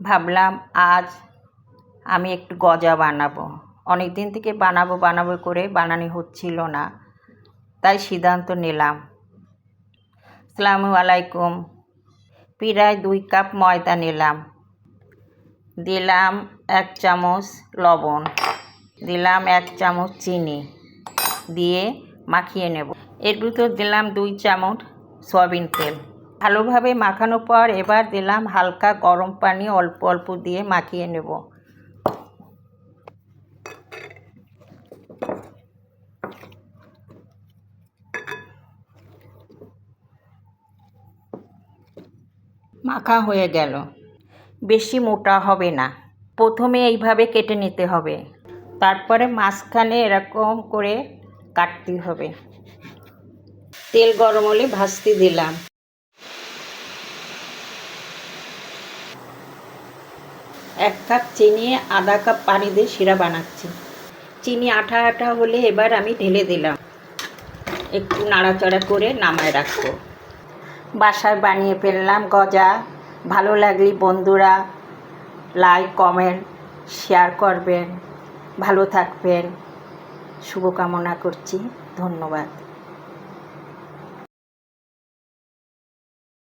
ভাবলাম আজ আমি একটু গজা বানাবো। অনেক দিন থেকে বানাবো বানাবো করে বানানো হচ্ছিল না। তাই সিদ্ধান্ত নিলাম। আসসালামু আলাইকুম। প্রায় দুই কাপ ময়দা নিলাম। দিলাম এক চামচ লবণ। দিলাম এক চামচ চিনি। দিয়ে মাখিয়ে নেব। এর ভিতর দিলাম দুই চামচ সয়াবিন তেল। ভালোভাবে মাখানোর পর এবার দিলাম হালকা গরম পানি অল্প অল্প দিয়ে মাখিয়ে নেব। মাখা হয়ে গেল। বেশি মোটা হবে না। প্রথমে এইভাবে কেটে নিতে হবে। তারপরে মাঝখানে এরকম করে কাটতে হবে। তেল গরম হলে ভাজতে দিলাম। এক কাপ চিনি, আধা কাপ পানি দিয়ে শিরা বানাচ্ছি। চিনি আঠা আঠা হলে এবার আমি ঢেলে দিলাম। একটু নাড়াচাড়া করে নামায় রাখব। বাসায় বানিয়ে ফেললাম গজা। ভালো লাগলে বন্ধুরা লাইক কমেন্ট শেয়ার করবেন। ভালো থাকবেন। শুভকামনা করছি। ধন্যবাদ।